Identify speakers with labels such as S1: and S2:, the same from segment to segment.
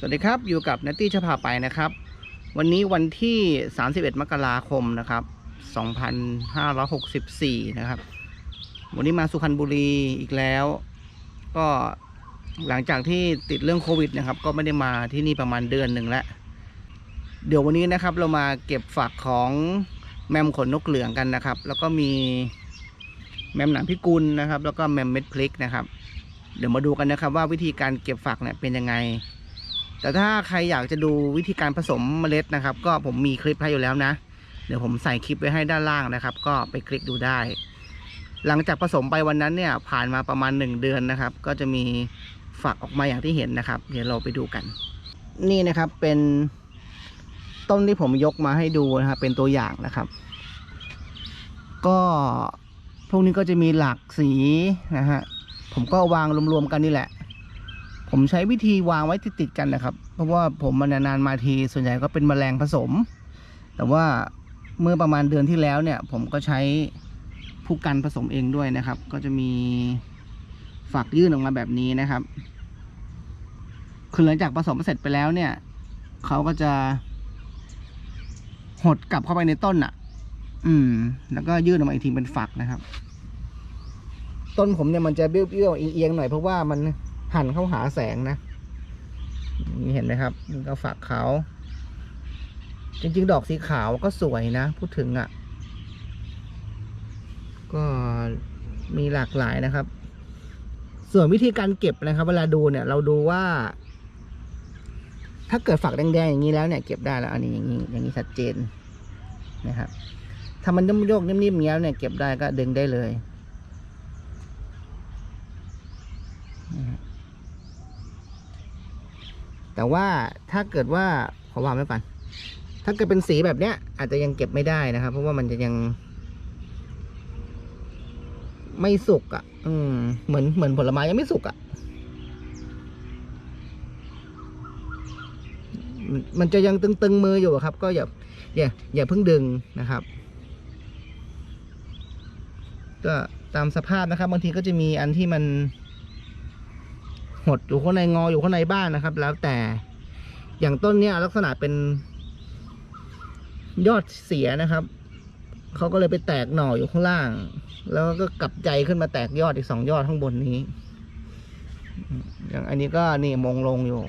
S1: สวัสดีครับ อยู่กับนัตตี้ชพาไปนะครับ วันนี้วันที่ 31 มกราคมนะครับ 2564 นะครับ วันนี้มาสุพรรณบุรีอีกแล้ว ก็หลังจากที่ติดเรื่องโควิดนะครับ ก็ไม่ได้มาที่นี่ประมาณเดือนหนึ่งแล้ว เดี๋ยววันนี้นะครับเรามาเก็บฝักของแมมขนนกเหลืองกันนะครับ แล้วก็มีแมมหนามพิกุลนะครับ แล้วก็แมมเม็ดพลิกนะครับ เดี๋ยวมาดูกันนะครับว่าวิธีการเก็บฝักเนี่ยเป็นยังไง แต่ถ้าใครอยากจะดูวิธีการผสมเมล็ดนะครับ ก็ผมมีคลิปให้อยู่แล้วนะ เดี๋ยวผมใส่คลิปไว้ให้ด้านล่างนะครับ ก็ไปคลิกดูได้ หลังจากผสมไปวันนั้นเนี่ย ผ่านมาประมาณหนึ่งเดือนนะครับ ก็จะมีฝักออกมาอย่างที่เห็นนะครับ เดี๋ยวเราไปดูกัน นี่นะครับเป็นต้นที่ผมยกมาให้ดูนะครับเป็นตัวอย่างนะครับ ก็พวกนี้ก็จะมีหลากสีนะฮะผมก็วางรวมๆกันนี่แหละ ผมใช้วิธีวางไว้ติดๆกันนะครับ เพราะว่าผมมันนานๆมาทีส่วนใหญ่ก็เป็นแมลงผสม แต่ว่าเมื่อประมาณเดือนที่แล้วเนี่ย ผมก็ใช้ผู้กันผสมเองด้วยนะครับ ก็จะมีฝักยื่นออกมาแบบนี้นะครับ คือหลังจากผสมเสร็จไปแล้วเนี่ยเขาก็จะหดกลับเข้าไปในต้นอะ อืม แล้วก็ยื่นออกมาอีกทีเป็นฝักนะครับ ต้นผมเนี่ยมันจะเบี้ยวๆเอียงๆหน่อยเพราะว่ามัน หันเข้าหาแสงนะนี่เห็นไหมครับก็ฝักขาวจริง ๆ ดอกสีขาวก็สวยนะ พูดถึงอะ่ะ ก็มีหลากหลายนะครับ ส่วนวิธีการเก็บนะครับ เวลาดูเนี่ย เราดูว่า ถ้าเกิดฝักแดงๆอย่างนี้แล้วเนี่ยเก็บได้แล้วอันนี้อย่างนี้อย่างนี้ชัดเจนนะครับถ้ามันโยกๆนิ่มๆอย่างนี้แล้วเนี่ยเก็บได้ก็ดึงได้เลย แต่ว่าถ้าเกิดว่าขอวางไว้ก่อน ถ้าเกิดเป็นสีแบบเนี้ย อาจจะยังเก็บไม่ได้นะครับ เพราะว่ามันจะยัง ไม่สุกอะ่ะ อืม เหมือนเหมือนผลไม้ยังไม่สุกอะ่ะ มันจะยังตึงๆมืออยู่ครับ ก็อย่าอย่าอย่าเพิ่งดึงนะครับ ก็ตามสภาพนะครับ บางทีก็จะมีอันที่มัน หดอยู่ข้างในงออยู่ข้างในบ้านนะครับ แล้วแต่อย่างต้นเนี้ยลักษณะเป็น ยอดเสียนะครับเขาก็เลยไปแตกหน่ออยู่ข้างล่าง แล้วก็กลับใจขึ้นมาแตกยอดอีกสองยอดข้างบนนี้ อย่างอันนี้ก็นี่มงลงอยู่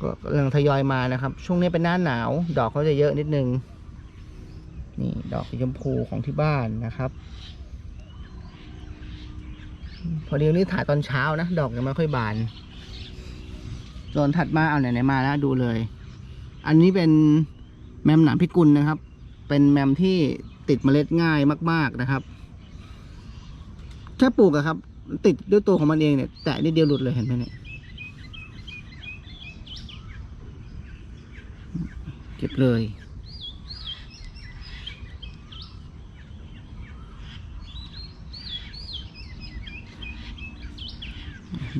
S1: ก็กำลังทยอยมานะครับ ช่วงนี้เป็นหน้าหนาว ดอกเขาจะเยอะนิดนึง นี่ดอกสีชมพูของที่บ้านนะครับ พอดีวันนี้ถ่ายตอนเช้านะ ดอกยังไม่ค่อยบานส่วนถัดมาเอาไหนๆมาแล้วดูเลย อันนี้เป็นแมมหนามพิกุลนะครับ เป็นแมมที่ติดเมล็ดง่ายมาก ๆนะครับ แค่ปลูกอะครับ ติดด้วยตัวของมันเองเนี่ย แต่นิดเดียวหลุดเลยเห็นไหมเนี่ยเก็บเลย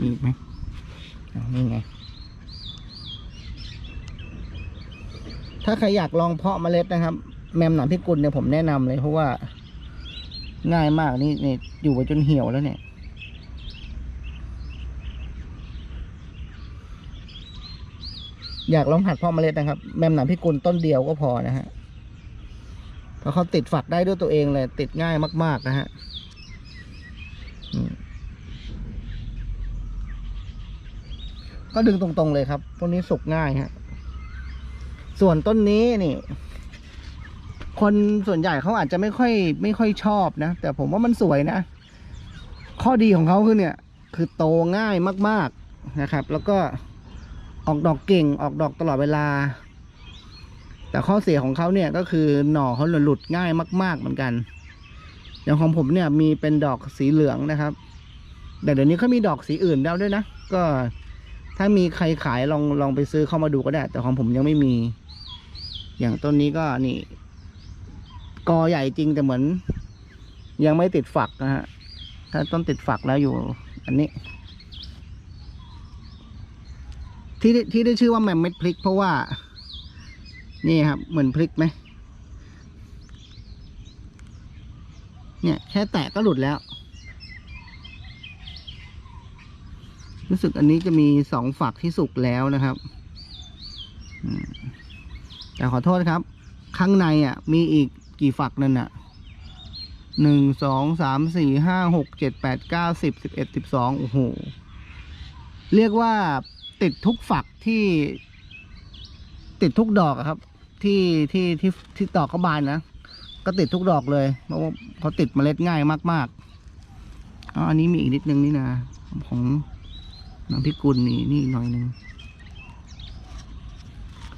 S1: มีอีกไหมนี่ไง ถ้าใครอยากลองเพาะเมล็ดนะครับ แมมหนามพิกุลเนี่ยผมแนะนำเลยเพราะว่าง่ายมากนี่นี่อยู่ไปจนเหี่ยวแล้วเนี่ยอยากลองหัดเพาะเมล็ดนะครับ แมมหนามพิกุลต้นเดียวก็พอนะฮะเพราะเขาติดฝักได้ด้วยตัวเองเลย ติดง่ายมาก ๆ นะฮะอืม ก็ดึงตรงๆเลยครับต้นนี้สุกง่ายฮะส่วนต้นนี้นี่ คนส่วนใหญ่เขาอาจจะไม่ค่อย ไม่ค่อยชอบนะ แต่ผมว่ามันสวยนะ ข้อดีของเขาคือเนี่ย คือโตง่ายมาก ๆนะครับ แล้วก็ออกดอกเก่งออกดอกตลอดเวลา แต่ข้อเสียของเขาเนี่ยก็คือหน่อเขาหลุดง่ายมาก ๆ เหมือนกัน อย่างของผมเนี่ยมีเป็นดอกสีเหลืองนะครับ แต่เดี๋ยวนี้เขามีดอกสีอื่นแล้วด้วยนะ ก็ ถ้ามีใครขายลองลองไปซื้อเข้ามาดูก็ได้ แต่ของผมยังไม่มี อย่างต้นนี้ก็นี่ กอใหญ่จริงแต่เหมือน ยังไม่ติดฝักนะฮะ ถ้าต้นติดฝักแล้วอยู่ อันนี้ ที่ที่ได้ชื่อว่าแมมเม็ดพริก เพราะว่า นี่ครับ เหมือนพริกไหมเนี่ยแค่แตะก็หลุดแล้ว รู้สึกอันนี้จะมีสองฝักที่สุกแล้วนะครับแต่ขอโทษครับ ข้างในอะ มีอีกกี่ฝักนั่นอะหนึ่งสองสามสี่ห้าหกเจ็ดแปดเก้าสิบสิบเอ็ดสิบสองโอ้โห เรียกว่าติดทุกฝักที่ ติดทุกดอกครับ ที่ที่ที่ที่ดอกเขาบานนะ ก็ติดทุกดอกเลย เพราะว่าเขาติดเมล็ดง่ายมากๆอ๋ออันนี้มีอีกนิดนึงนี่นะของ น้ำพิกุลนี่นี่อีกหน่อยหนึ่ง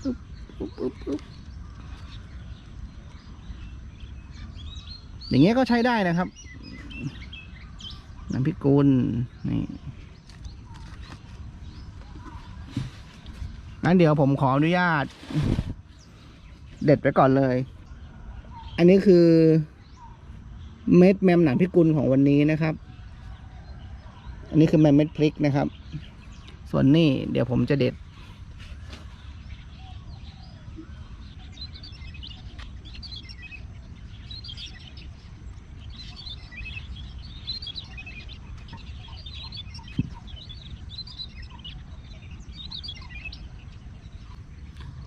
S1: ปึ๊บปึ๊บปึ๊บปึ๊บอย่างเงี้ยก็ใช้ได้นะครับ น้ำพิกุลนี่งั้นเดี๋ยวผมขออนุญาต เด็ดไปก่อนเลย อันนี้คือ เม็ดแมมหนังพิกุลของวันนี้นะครับ อันนี้คือแมมเม็ดพริกนะครับ ส่วนนี่เดี๋ยวผมจะเด็ด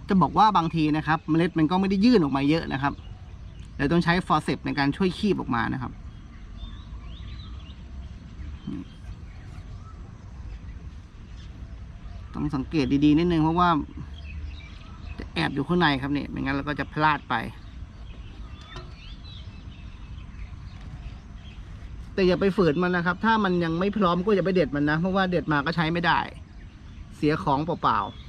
S1: จะบอกว่าบางทีนะครับ เมล็ดมันก็ไม่ได้ยื่นออกมาเยอะนะครับเราต้องใช้ฟอร์เซปในการช่วยคีบออกมานะครับ ต้องสังเกตดีๆนิดนึงเพราะว่า จะแอบอยู่ข้างในครับเนี่ยไม่งั้นเราก็จะพลาดไป แต่อย่าไปฝืนมันนะครับ ถ้ามันยังไม่พร้อมก็อย่าไปเด็ดมันนะ เพราะว่าเด็ดมาก็ใช้ไม่ได้ เสียของเปล่าๆ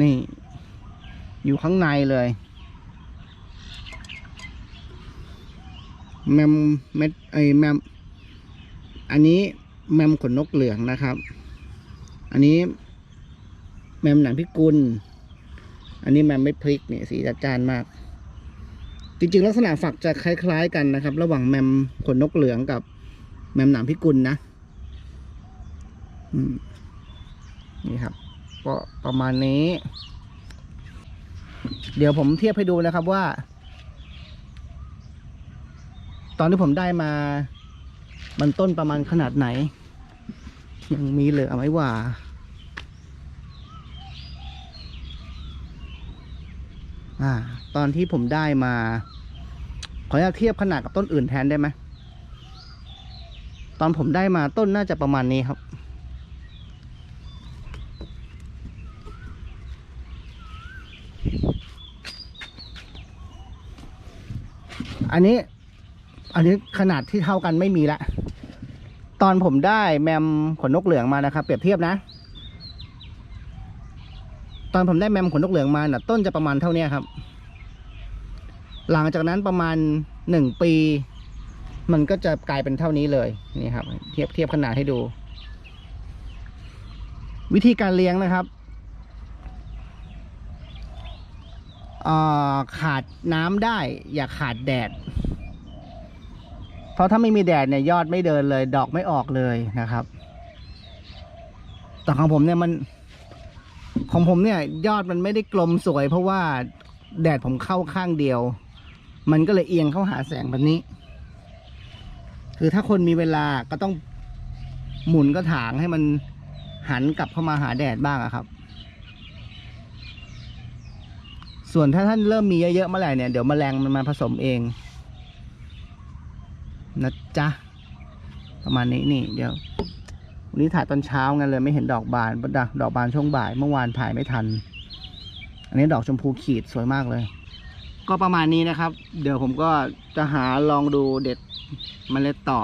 S1: นี่ อยู่ข้างในเลย แมมเม็ดไอแมมอันนี้แมมขนนกเหลืองนะครับ อันนี้แมมหนังพิกุล อันนี้แมมเม็ดพริกเนี่ยสีจัดจ้านมาก จริงๆ ลักษณะฝักจะคล้าย ๆ กันนะครับ ระหว่างแมมขนนกเหลืองกับแมมหนังพิกุลนะนี่ครับก็ประมาณนี้ เดี๋ยวผมเทียบให้ดูนะครับว่า ตอนที่ผมได้มา มันต้นประมาณขนาดไหน ยังมีเหลือไหมว่าอ่า ตอนที่ผมได้มา ขออนุญาตเทียบขนาดกับต้นอื่นแทนได้ไหมตอนผมได้มาต้นน่าจะประมาณนี้ครับ อันนี้ อันนี้ขนาดที่เท่ากันไม่มีละ ตอนผมได้แมมขนนกเหลืองมานะครับ เปรียบเทียบนะ ตอนผมได้แมมขนนกเหลืองมาน่ะต้นจะประมาณเท่าเนี้ครับ หลังจากนั้นประมาณหนึ่งปี มันก็จะกลายเป็นเท่านี้เลยนี่ครับ เทียบเทียบขนาดให้ดู วิธีการเลี้ยงนะครับอ่อขาดน้ำได้ อย่าขาดแดด เพราะถ้าไม่มีแดดเนี่ยยอดไม่เดินเลย ดอกไม่ออกเลยนะครับแต่ของผมเนี่ยมัน ของผมเนี่ย ยอดมันไม่ได้กลมสวย เพราะว่าแดดผมเข้าข้างเดียว มันก็เลยเอียงเข้าหาแสงแบบนี้ คือถ้าคนมีเวลาก็ต้องหมุนกระถางให้มันหันกลับเข้ามาหาแดดบ้างครับ ส่วนถ้าท่านเริ่มมีเยอะๆเมื่อไหร่เนี่ยเดี๋ยวแมลงมันมาผสมเอง นะจ๊ะ ประมาณนี้นี่เดี๋ยว วันนี้ถ่ายตอนเช้าไงเลยไม่เห็นดอกบานดอกดอกบานช่วงบ่ายเมื่อวานถ่ายไม่ทัน อันนี้ดอกชมพูขีดสวยมากเลย ก็ประมาณนี้นะครับ เดี๋ยวผมก็จะหาลองดูเด็ดมเมล็ดต่อ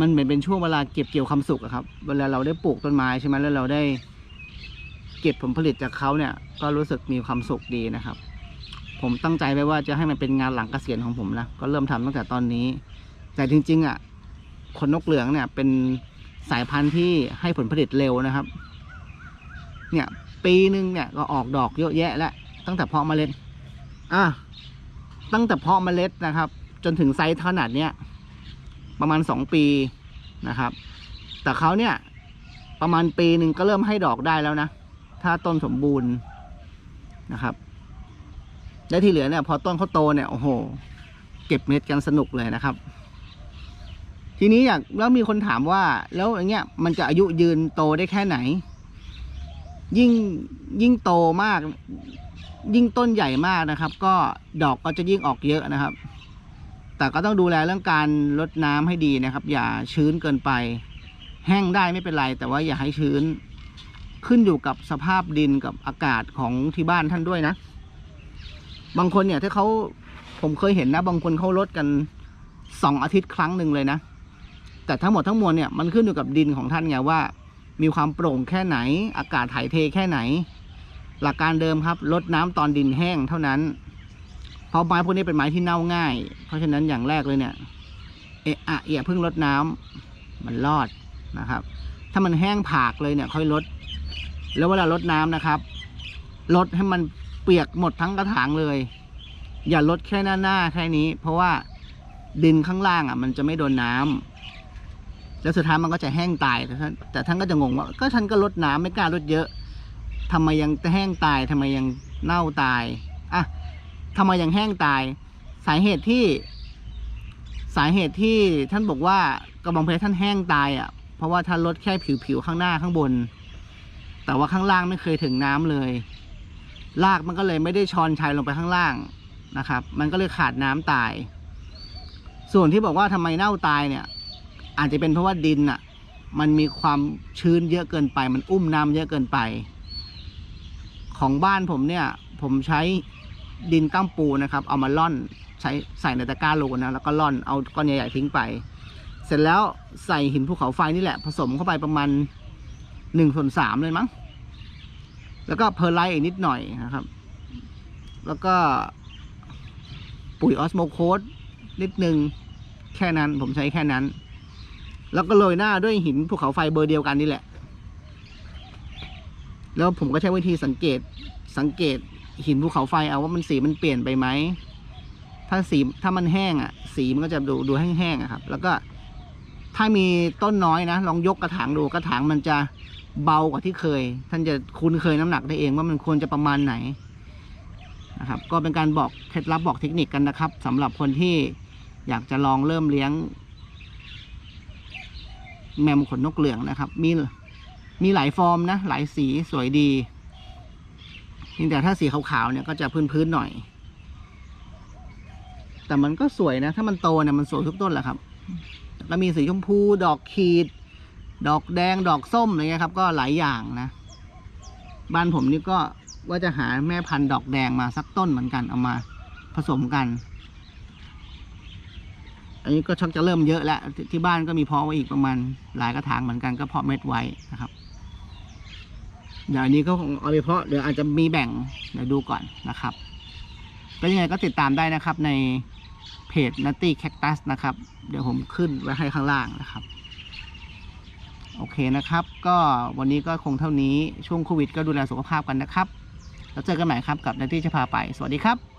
S1: มันเหมือนเป็นช่วงเวลาเก็บเกี่ยวความสุขครับ เวลาเราได้ปลูกต้นไม้ใช่ไหมแล้วเราได้เก็บผลผลิตจากเขาเนี่ย ก็รู้สึกมีความสุขดีนะครับ ผมตั้งใจไว้ว่าจะให้มันเป็นงานหลังเกษียณของผมนะ ก็เริ่มทำตั้งแต่ตอนนี้ แต่จริง ๆ อะขนนกเหลืองเนี่ยเป็นสายพันธุ์ที่ให้ผลผลิตเร็วนะครับ เนี่ยปีหนึ่งเนี่ยก็ออกดอกเยอะแยะแล้วตั้งแต่เพาะเมล็ด อะตั้งแต่เพาะเมล็ดนะครับ จนถึงไซส์ขนาดเนี้ยประมาณสองปีนะครับ แต่เขาเนี่ยประมาณปีหนึ่งก็เริ่มให้ดอกได้แล้วนะ ถ้าต้นสมบูรณ์นะครับ แล้ที่เหลือเนี่ย พอต้นเขาโตเนี่ยโอ้โห เก็บเม็ดกันสนุกเลยนะครับ ทีนี้อยากแล้วมีคนถามว่า แล้วอย่างเงี้ยมันจะอายุยืนโตได้แค่ไหน ยิ่งยิ่งโตมาก ยิ่งต้นใหญ่มากนะครับ ก็ดอกก็จะยิ่งออกเยอะนะครับ แต่ก็ต้องดูแลเรื่องการลดน้ำให้ดีนะครับ อย่าชื้นเกินไป แห้งได้ไม่เป็นไร แต่ว่าอย่าให้ชื้น ขึ้นอยู่กับสภาพดินกับอากาศของที่บ้านท่านด้วยนะ บางคนเนี่ยถ้าเขาผมเคยเห็นนะ บางคนเขาลดกันสองอาทิตย์ครั้งหนึ่งเลยนะ แต่ทั้งหมดทั้งมวลเนี่ยมันขึ้นอยู่กับดินของท่านไงว่า มีความโปร่งแค่ไหน อากาศถ่ายเทแค่ไหน หลักการเดิมครับลดน้ำตอนดินแห้งเท่านั้น เพราะไม้พวกนี้เป็นไม้ที่เน่าง่าย เพราะฉะนั้นอย่างแรกเลยเนี่ยเอะอะอย่าเพิ่งลดน้ำมันรอดนะครับ ถ้ามันแห้งผากเลยเนี่ยค่อยลด แล้วเวลาลดน้ำนะครับลดให้มันเปียกหมดทั้งกระถางเลย อย่าลดแค่หน้าหน้าแค่นี้ เพราะว่าดินข้างล่างอะ มันจะไม่โดนน้ำ แล้วสุดท้ายมันก็จะแห้งตายแต่ท่านแต่ท่านก็จะงงว่าก็ฉันก็ลดน้ำไม่กล้าลดเยอะทำไมยังแห้งตายทำไมยังเน่าตายอะทำไมยังแห้งตาย สาเหตุที่ สาเหตุที่ท่านบอกว่ากระบองเพชรท่านแห้งตายอะ เพราะว่าท่านลดแค่ผิวๆข้างหน้าข้างบน แต่ว่าข้างล่างไม่เคยถึงน้ำเลยรากมันก็เลยไม่ได้ชอนชัยลงไปข้างล่างนะครับ มันก็เลยขาดน้ำตาย ส่วนที่บอกว่าทำไมเน่าตายเนี่ย อาจจะเป็นเพราะว่าดินอะ มันมีความชื้นเยอะเกินไป มันอุ้มน้ำเยอะเกินไป ของบ้านผมเนี่ย ผมใช้ดินก้ามปูนะครับ เอามาล่อนใช้ใส่ในตะกร้าโลนะแล้วก็ล่อนเอาก้อนใหญ่ๆทิ้งไป เสร็จแล้วใส่หินภูเขาไฟนี่แหละผสมเข้าไปประมาณหนึ่งส่วนสามเลยมั้งแล้วก็เพอร์ไลท์อีกนิดหน่อยนะครับ แล้วก็ปุ๋ยออสโมโคสนิดนึง แค่นั้นผมใช้แค่นั้น แล้วก็โรยหน้าด้วยหินภูเขาไฟเบอร์เดียวกันนี่แหละ แล้วผมก็ใช้วิธีสังเกตสังเกตหินภูเขาไฟเอาว่ามันสีมันเปลี่ยนไปไหม ถ้าสีถ้ามันแห้งอะ สีมันก็จะดูดูแห้งๆครับ แล้วก็ถ้ามีต้นน้อยนะลองยกกระถางดูกระถางมันจะเบากว่าที่เคย ท่านจะคุ้นเคยน้ำหนักได้เองว่ามันควรจะประมาณไหนนะครับ ก็เป็นการบอกเคล็ดลับบอกเทคนิคกันนะครับสำหรับคนที่อยากจะลองเริ่มเลี้ยง แมวมงขนนกเหลืองนะครับ มีมีหลายฟอร์มนะหลายสีสวยดีเพียงแต่ถ้าสีขาวๆเนี่ยก็จะพื้นๆหน่อย แต่มันก็สวยนะ ถ้ามันโตเนี่ยมันสวยทุกต้นแหละครับ แล้วมีสีชมพู ดอกขีด ดอกแดง ดอกส้มอะไรเงี้ยครับ ก็หลายอย่างนะ บ้านผมนี่ก็ว่าจะหาแม่พันธุ์ดอกแดงมาสักต้นเหมือนกันเอามาผสมกัน อันนี้ก็ชักจะเริ่มเยอะแล้วทที่บ้านก็มีเพาะไว้อีกประมาณหลายกระถางเหมือนกันก็เพาะเม็ดไว้นะครับ เดี๋ยวอันนี้ก็เอาไปเพาะเดี๋ยวอาจจะมีแบ่งเดี๋ยวดูก่อนนะครับก็ยังไงก็ติดตามได้นะครับในเพจ Nutty Cactus นะครับ เดี๋ยวผมขึ้นไว้ให้ข้างล่างนะครับ โอเคนะครับ ก็วันนี้ก็คงเท่านี้ช่วงโควิดก็ดูแลสุขภาพกันนะครับ แล้วเจอกันใหม่ครับกับ Nutty จะพาไป สวัสดีครับ